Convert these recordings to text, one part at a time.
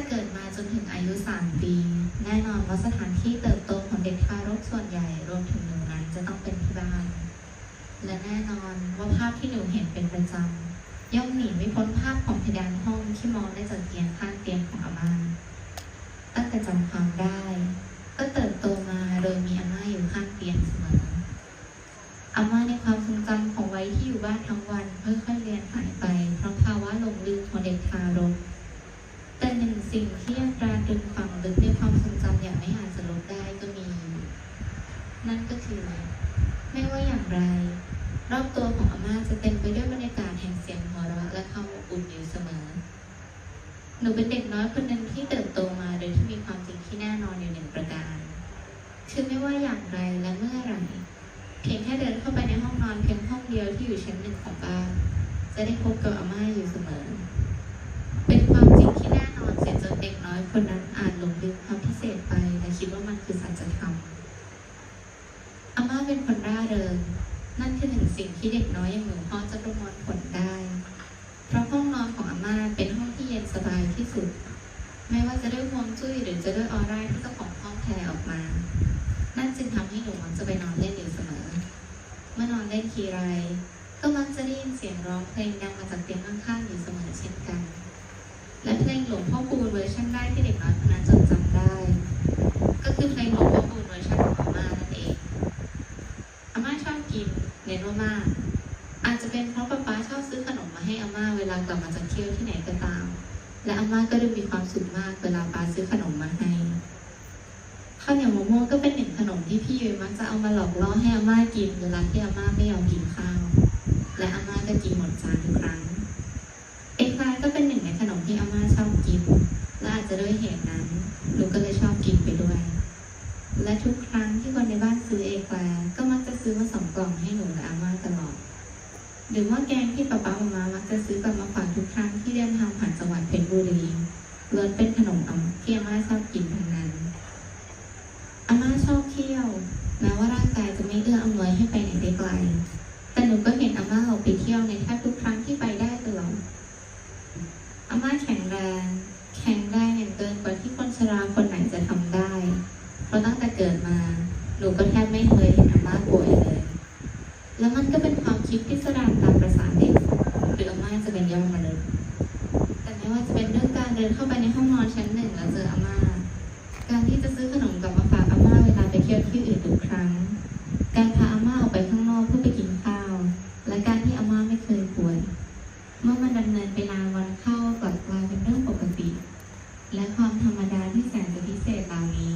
แต่เกิดมาจนถึงอายุ 3 ปี แน่นอนว่าสถานที่เติบโตของเด็กทารกส่วนใหญ่รวมถึงหนูนั้นจะต้องเป็นที่บ้าน และแน่นอนว่าภาพที่หนูเห็นเป็นประจำย่อมหนีไม่พ้นภาพของเพดานห้องที่มองได้จากเตียงข้างเตียงของอาม่าตั้งแต่จำความได้ คือไม่ว่าอย่างไรและเมื่อไหร่เพียงแค่เดินเข้าไปในห้องนอนเพียงห้องเดียวที่อยู่ชั้นหนึ่งของบ้านจะได้พบกับอาม่าอยู่เสมอ เป็นความจริงที่แน่นอนเสียจนเด็กน้อยคนนั้นอาจหลงลืมความพิเศษไปและคิดว่ามันคือสัจธรรมอาม่าเป็นคนร่าเริงนั่นคือหนึ่งสิ่งที่เด็กน้อยอย่างหนูพอจะประมวลผลได้ เพราะห้องนอนของอาม่าเป็นห้องที่เย็นสบายที่สุด ไม่ว่าจะด้วยฮวงจุ้ยหรือจะด้วยออร่า ทีไร ก็มักจะได้ยินเสียงร้องเพลงดังมาจากเตียงข้างๆอยู่เสมอเช่นกัน และเพลงหลวงพ่อคูณเวอร์ชันแรกที่เด็กน้อยคนนั้นจดจำได้ ก็คือเพลงหลวงพ่อคูณเวอร์ชันของอาม่านั่นเองอาม่าชอบกินเน้นว่ามากอาจจะเป็นเพราะป๊าป๊าชอบซื้อขนมมาให้อาม่าเวลากลับมาจากเที่ยวที่ไหนก็ตาม และอาม่าก็ดูมีความสุขมากเวลาป๊าซื้อขนมมาให้าวเหนียวมะม่วงก็เป็นหนึ่งขนมที่พี่ยุ้ยมักจะเอามาหลอกล่อให้อาม่ากินเวลาที่อาม่าไม่ยอมกินข้าว และอาม่าก็กินหมดจานทุกครั้งเอกลาก็เป็นหนึ่งในขนมที่อาม่าชอบกิน และอาจจะด้วยเหตุนั้นหนูก็เลยชอบกินไปด้วย และทุกครั้งที่คนในบ้านซื้อเอกลาก็มักจะซื้อมาสองกล่องให้หนูและอาม่าตลอด หรือว่าแกงที่ป๊าป๊ามามามักจะซื้อกลับมาฝากทุกครั้งที่เดินทางผ่านจังหวัดเพชรบุรีล้วนเป็นขนมอำที่อาม่าชอบกินทั้งนั้น อาม่าชอบเที่ยว แม้ว่าร่างกายจะไม่เอื้ออำนวยให้ไปไหนได้ไกล แต่หนูก็เอาม่าออกไปเที่ยวในแทบทุก เมื่อมันดำเนินไปนานวันเข้ากลับกลายเป็นเรื่องปกติ และความธรรมดาที่แสนจะพิเศษเหล่านี้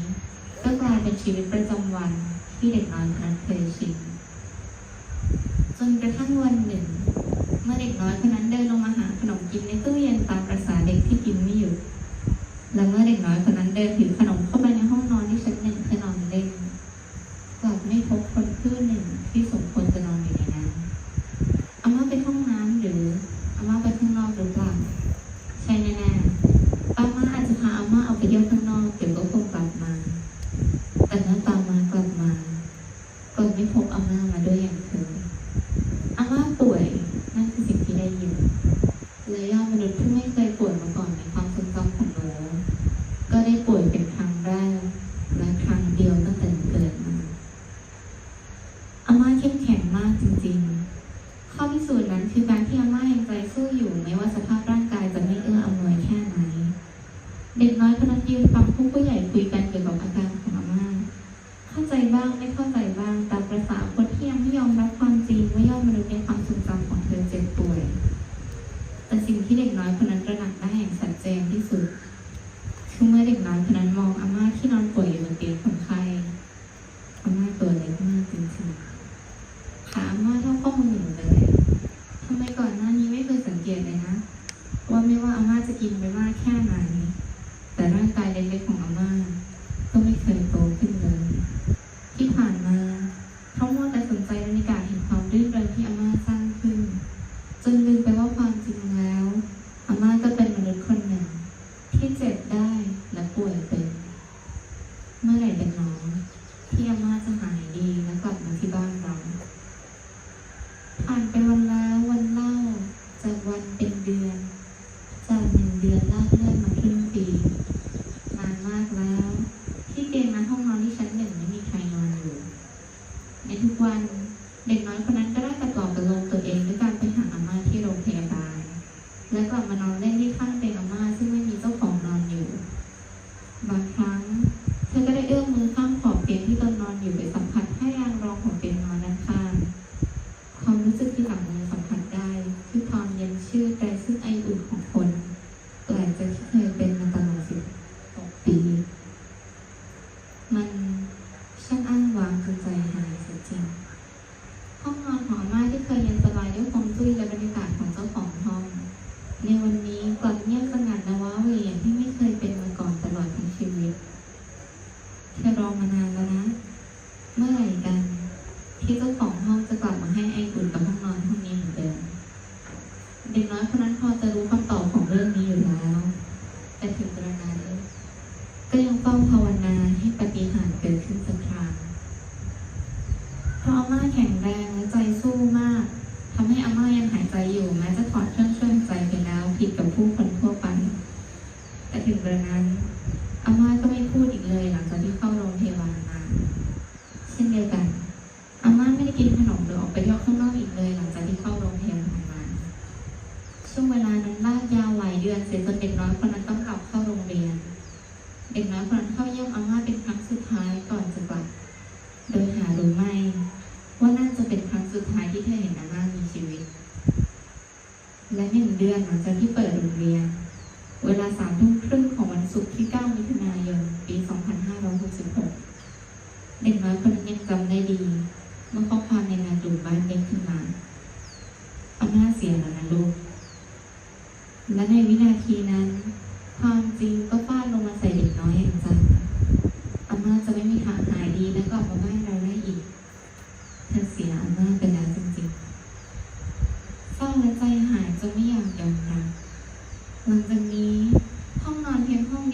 ก็กลายเป็นชีวิตประจำวันที่เด็กน้อยคนนั้นเคยชินจนกระทั่งวันหนึ่ง เมื่อเด็กน้อยคนนั้นเดินลงมาหาขนมกินในตู้เย็นตามประษาเด็กที่กินไม่หยุดและเมื่อเด็กน้อยคนนั้นเดินถือขนม พนักยืนฟังผู้ผู้ใหญ่คุยกันเกี่ยวกับอาการของอาม่เข้าใจบ้างไม่เข้าใจบ้างตามประษาคนที่ยังไม่ยอมรับความจริงว่ายอดมนุษย์ในความทรงจำของเธอเจ็บป่วย แต่สิ่งที่เด็กน้อยคนนั้น วัน เด็กน้อยค 可以我们 อนหลังจากที่เปิดโรงเรียน เวลาสามทุ่มครึ่งของวันศุกร์ที่ 9 มิถุนายน ปี 2566 เด็กน้อยคนนี้ยังจำได้ดี เมื่อข้อความในงานดูดบ้านเด็กขึ้นมาอำนาจเสียแล้วนะลูกและในวินาทีนั้น ความจริงก็ฟา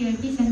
给陛下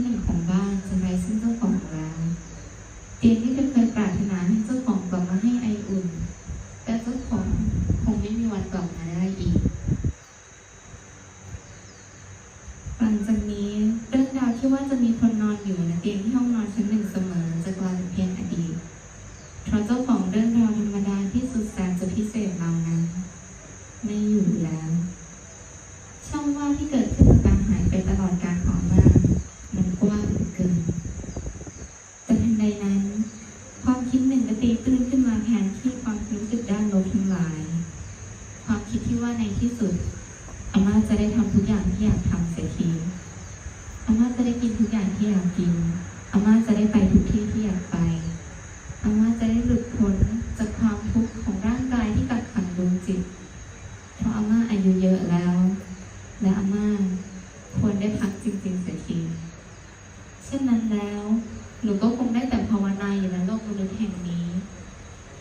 แห่งนี้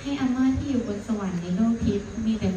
ให้อาม่าที่อยู่บนสวรรค์ในโลกทิพย์มีแต่